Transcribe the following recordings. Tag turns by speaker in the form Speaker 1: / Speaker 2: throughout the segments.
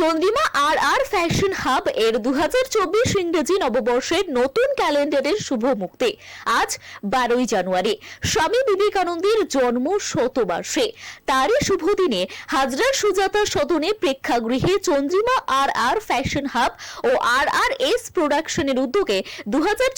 Speaker 1: Chandrima R R fashion hub এর দু হাজার চব্বিশ ইংরেজি নববর্ষের নতুন ক্যালেন্ডারের শুভ মুক্তি আজ বারোই জানুয়ারি। স্বামী বিবেকানন্দের জন্ম শতবার্ষে। তারই শুভ দিনে হাজরা সুজাতা সদনে প্রেক্ষাগৃহে Chandrima R R fashion hub ও আর আর এস প্রোডাকশনের উদ্যোগে দু হাজার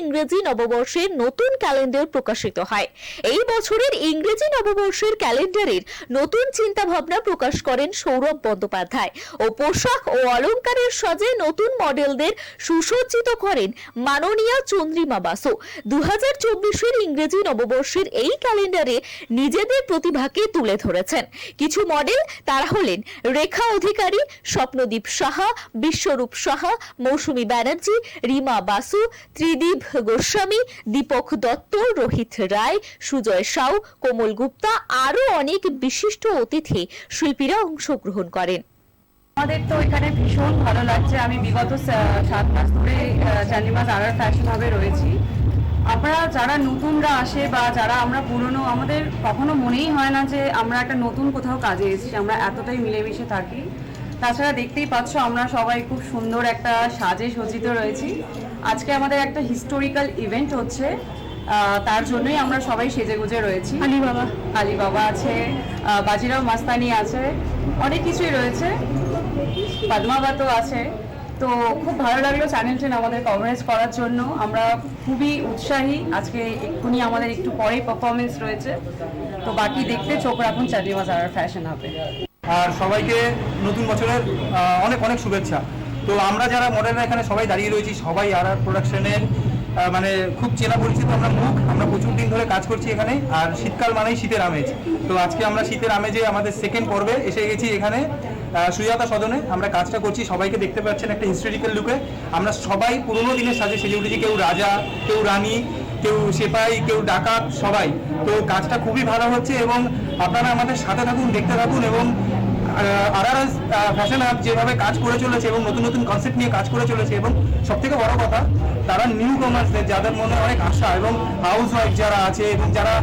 Speaker 1: ইংরেজি নববর্ষের নতুন ক্যালেন্ডার প্রকাশিত হয়। এই বছরের ইংরেজি নববর্ষের ক্যালেন্ডারের নতুন চিন্তাভাবনা প্রকাশ করেন সৌরভ বন্দ্যোপাধ্যায়। ও পোশাক ও অলংকারের সাজে নতুন মডেলদের সুসজ্জিত করেন মাননীয়া চন্দ্রিমা বাসু। দু হাজার চব্বিশের ইংরেজি নববর্ষের এই ক্যালেন্ডারে নিজেদের প্রতিভাকে তুলে ধরেছেন। কিছু মডেল তারা হলেন রেখা অধিকারী স্বপ্নদীপ সাহা, বিশ্বরূপ সাহা, মৌসুমী ব্যানার্জি, রিমা বাসু, ত্রিদীপ গোস্বামী, দীপক দত্ত, রোহিত রায়, সুজয় সাউ, কোমল গুপ্তা আরও অনেক বিশিষ্ট অতিথি শিল্পীরা অংশগ্রহণ করেন।
Speaker 2: আমাদের তো এখানে ভীষণ ভালো লাগছে। আমি বিগত সাত মাস ধরে চান্ডিমাস আর ফ্যাশন হাবে রয়েছি। আমরা যারা নতুনরা আসে বা যারা আমরা পুরনো আমাদের কখনো মনেই হয় না যে আমরা একটা নতুন কোথাও কাজে এসেছি আমরা এতটাই মিলেমিশে থাকি। তাছাড়া দেখতেই পাচ্ছ আমরা সবাই খুব সুন্দর একটা সাজে সজ্জিত রয়েছি। আজকে আমাদের একটা হিস্টোরিক্যাল ইভেন্ট হচ্ছে। তার জন্যই আমরা সবাই সেজেগুজে রয়েছি। আলী বাবা আলী বাবা আছে বাজিরাও মাস্তানি আছে অনেক কিছুই রয়েছে। পদ্মাবতও আছে। তো খুব ভালো লাগল চ্যানেল টেন আমাদের কভারেজ করার জন্য। আমরা খুবই উৎসাহী। আজকে এক্ষুনি আমাদের একটু পরেই পারফরমেন্স রয়েছে। তো বাকি দেখতে চোখ রাখুন চারিমা যারা ফ্যাশন হবে
Speaker 3: আর সবাইকে নতুন বছরের অনেক অনেক শুভেচ্ছা। তো আমরা যারা মডেলরা এখানে সবাই দাঁড়িয়ে রয়েছি, সবাই আর আর প্রোডাকশনের মানে খুব চেনা পরিচিত আমরা মুখ। আমরা প্রচুর দিন ধরে কাজ করছি এখানে। আর শীতকাল মানেই শীতের আমেজ। তো আজকে আমরা শীতের আমেজে আমাদের সেকেন্ড পর্বে এসে গেছি এখানে। সুজাতা সদনে আমরা কাজটা করছি। সবাইকে দেখতে পাচ্ছেন একটা হিস্টোরিক্যাল লুকে আমরা সবাই পুরোনো দিনের সাজে সেজে উঠেছি কেউ রাজা, কেউ রানী, কেউ সেপাই কেউ ডাকাত, সবাই। তো কাজটা খুবই ভালো হচ্ছে এবং আপনারা আমাদের সাথে থাকুন, দেখতে থাকুন এবং আরআরএস ফ্যাশন হাব যেভাবে কাজ করে চলেছে এবং নতুন নতুন কনসেপ্ট নিয়ে কাজ করে চলেছে এবং সব থেকে বড় কথা, তারা নিউ কমার্সদের যাদের মনে অনেক আশা এবং হাউস ওয়াইফ যারা আছে এবং যারা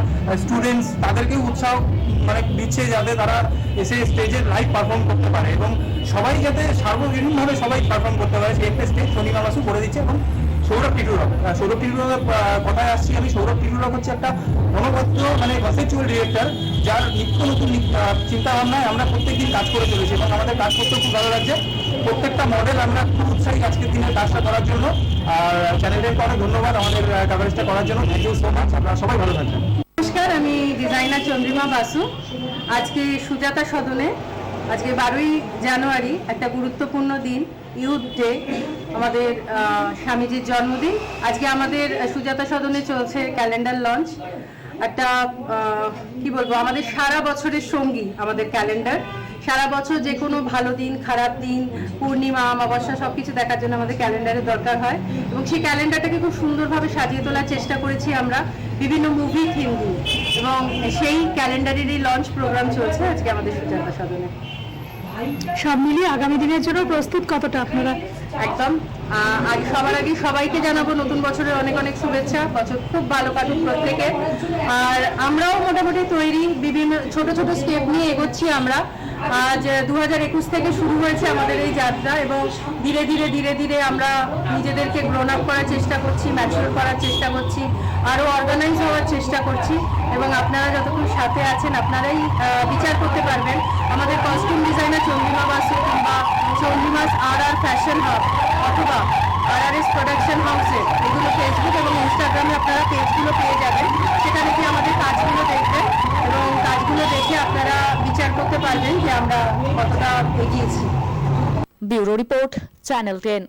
Speaker 3: স্টুডেন্টস তাদেরকেও উৎসাহ মানে দিচ্ছে যাতে তারা এসে স্টেজে লাইভ পারফর্ম করতে পারে এবং সবাই যাতে সার্বজনীনভাবে সবাই পারফর্ম করতে পারে, সেই একটা স্টেজ শনিমা বাসু করে দিচ্ছে এবং সৌরভ টিটুরক সৌরভ টিটুরকের কথায় আসছি। আমি সৌরভ টিটুরক হচ্ছে একটা অনবদ্য মানে কনসেপচুয়াল ডিরেক্টর যার নিত্য নতুন চিন্তা ভাবনায় আমরা প্রত্যেকদিন কাজ করে চলেছি এবং আমাদের কাজ করতেও খুব ভালো লাগছে। প্রত্যেকটা মডেল আমরা খুব উৎসাহী আজকের দিনের কাজটা করার জন্য। আর চ্যানেলটাকে অনেক ধন্যবাদ আমাদের কাভারেজটা করার জন্য। থ্যাংক ইউ সো মাচ আপনারা সবাই ভালো থাকবেন।
Speaker 2: নমস্কার, আমি ডিজাইনার চন্দ্রিমা বাসু। আজকে সুজাতা সদনে আজকে বারোই জানুয়ারি একটা গুরুত্বপূর্ণ দিন ইউথ ডে আমাদের স্বামীজির জন্মদিন। আজকে আমাদের সুজাতা সদনে চলছে ক্যালেন্ডার লঞ্চ। একটা কি বলব, আমাদের সারা বছরের সঙ্গী আমাদের ক্যালেন্ডার। সারা বছর যে কোনো ভালো দিন, খারাপ দিন, পূর্ণিমা, অমাবস্যা সব কিছু দেখার জন্য আমাদের ক্যালেন্ডারের দরকার হয়। এবং সেই ক্যালেন্ডারটাকে খুব সুন্দরভাবে সাজিয়ে তোলার চেষ্টা করেছি আমরা বিভিন্ন মুভি থিম দিয়ে। এবং সেই ক্যালেন্ডারেরই লঞ্চ প্রোগ্রাম চলছে আজকে আমাদের সুজাতা সদনে।
Speaker 4: সব মিলিয়ে আগামী দিনের জন্য প্রস্তুত কতটা আপনারা?
Speaker 2: একদম। আর সবার আগে সবাইকে জানাব নতুন বছরের অনেক অনেক শুভেচ্ছা। বছর খুব ভালো কাটুক প্রত্যেকে আর আমরাও মোটামুটি তৈরি বিভিন্ন ছোট ছোট স্টেপ নিয়ে এগোচ্ছি আমরা। আজ দু হাজার একুশ থেকে শুরু হয়েছে আমাদের এই যাত্রা এবং ধীরে ধীরে ধীরে ধীরে আমরা নিজেদেরকে গ্রোন আপ করার চেষ্টা করছি ম্যাচুর করার চেষ্টা করছি, আরও অর্গানাইজ হওয়ার চেষ্টা করছি এবং আপনারা যতক্ষণ সাথে আছেন আপনারাই বিচার করতে পারবেন। আমাদের কস্টিউম ডিজাইনার চন্দ্রিমা বাসু কিংবা চন্দ্রিমাস আর আর ফ্যাশন হাব অথবা আর আর এস প্রোডাকশন হাউসে এগুলো ফেসবুক এবং ইনস্টাগ্রামে আপনারা পেজগুলো পেয়ে যাবেন। সেখানে গিয়ে আমাদের কাজগুলো দেখবেন এবং কাজগুলো দেখে আপনারা বিচার করতে পারবেন যে আমরা কতটা এগিয়েছি।
Speaker 1: Bureau report, channel ten.